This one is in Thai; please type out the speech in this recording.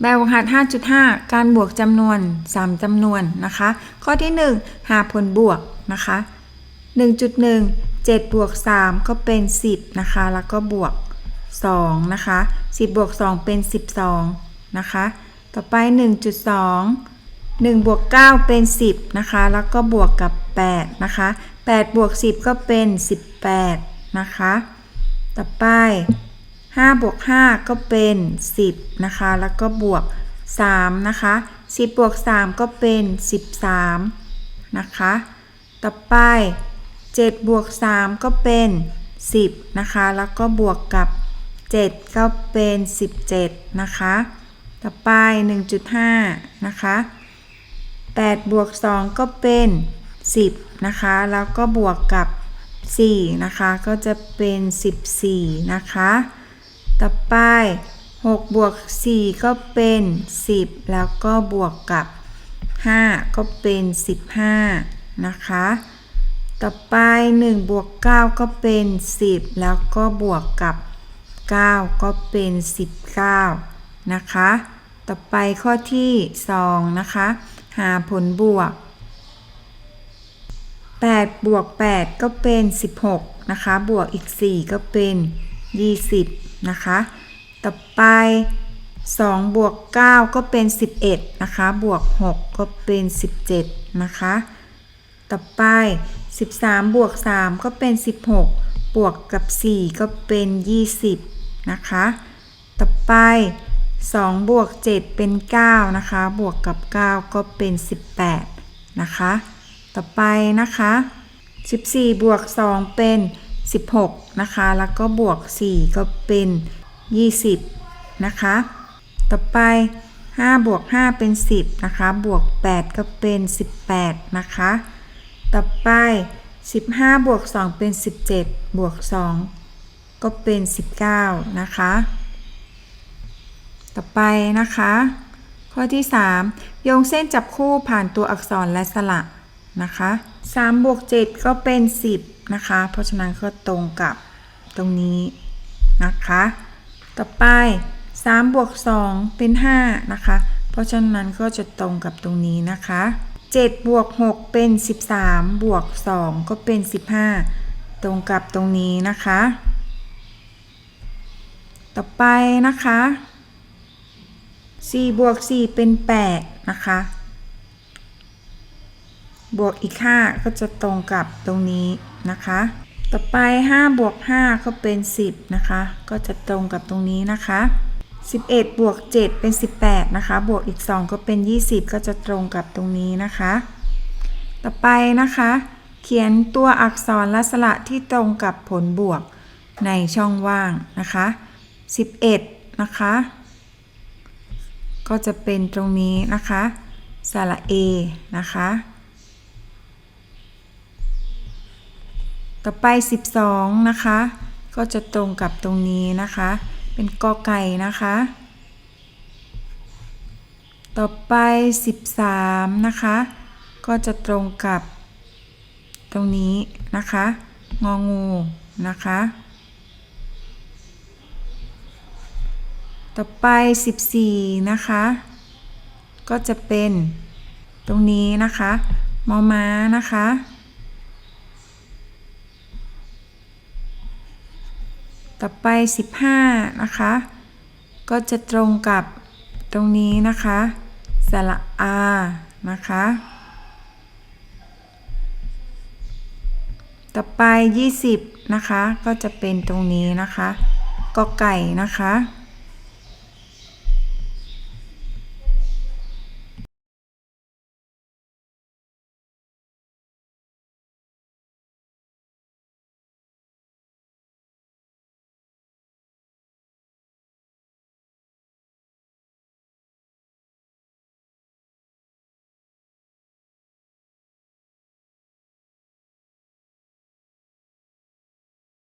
แบบฝึกหัด5.5 การบวกจำนวน 3จำนวนนะคะ ข้อที่ 1 หาผลบวกนะคะ 1.1 7บวก3ก็เป็น 10 นะคะ แล้วก็บวก 2 นะคะ 10บวก2เป็น 12 นะคะ ต่อไป 1.2 1บวก9เป็น 10 นะคะ แล้วก็บวกกับ 8 นะคะ8บวก10 ก็เป็น 18 นะคะ ต่อไป 5บวก5ก็เป็น 10 นะคะ แล้วก็บวก 3 นะคะ 10บวก 3 ก็เป็น 13 นะคะ ต่อไป7บวก 3 ก็เป็น 10 นะคะ แล้วก็บวกกับ 7 ก็เป็น 17 นะคะ ต่อไป 1.5 นะคะ8บวก 2 ก็เป็น 10 นะคะ แล้วก็บวกกับ 4 นะคะ ก็จะเป็น 14 นะคะ ต่อไป6บวก4ก็เป็น 10 แล้วก็บวกกับ 5 ก็เป็น 15 นะคะ ต่อไป1บวก9ก็เป็น 10 แล้วก็บวกกับ 9 ก็เป็น 19 นะคะ ต่อไปข้อที่ 2 นะคะ หาผลบวก 8 บวก 8 ก็เป็น 16 นะคะ บวกอีก 4 ก็เป็น 20 นะคะ ต่อไป2บวก9ก็เป็น 11 นะคะ บวก 6 ก็เป็น 17 นะคะ ต่อไป 13 บวก 3 ก็เป็น 16 บวกกับ 4 ก็เป็น 20 นะคะ ต่อไป 2 บวก 7 เป็น 9 นะคะ บวกกับ 9 ก็เป็น 18 นะคะ ต่อไปนะคะ 14 บวก 2 เป็น 16 นะคะ แล้วก็บวก 4 ก็เป็น 20 นะคะ ต่อไป 5 บวก 5 เป็น 10 นะคะ บวก 8 ก็เป็น 18 นะคะ ต่อไป 15 บวก 2 เป็น 17 บวก 2 ก็เป็น 19 นะคะ ต่อไปนะคะ ข้อที่ 3 โยงเส้นจับคู่ผ่านตัวอักษรและสระนะคะ3บวก 7 ก็เป็น 10 นะคะ เพราะฉะนั้นก็ตรงกับตรงนี้นะคะ ต่อไป3บวก2เป็น 5 นะคะ เพราะฉะนั้นก็จะตรงกับตรงนี้นะคะ7บวก6เป็น 13 บวก 2 ก็เป็น 15 ตรงกับตรงนี้นะคะ ต่อไปนะคะ4บวก4เป็น 8 นะคะ บวกอีก 5 ก็จะตรงกับตรงนี้นะคะ ต่อไป 5 บวก 5 ก็เป็น 10 นะคะ ก็จะตรงกับตรงนี้นะคะ 11 บวก 7 เป็น 18 นะคะ บวกอีก 2 ก็เป็น 20 ก็จะตรงกับตรงนี้นะคะ ต่อไปนะคะ เขียนตัวอักษรและสระที่ตรงกับผลบวกในช่องว่างนะคะ 11 นะคะ ก็จะเป็นตรงนี้นะคะสระ A นะคะ ต่อไป 12 นะคะ ก็จะตรงกับตรงนี้นะคะ เป็นกอไก่นะคะ ต่อไป 13 นะคะ ก็จะตรงกับตรงนี้นะคะ งองูนะคะ ต่อไป 14 นะคะ ก็จะเป็นตรงนี้นะคะ มอม้านะคะ ต่อไป 15 นะคะ ก็จะตรงกับตรงนี้นะคะ สระอานะคะ ต่อไป 20 นะคะ ก็จะเป็นตรงนี้นะคะกอไก่นะคะ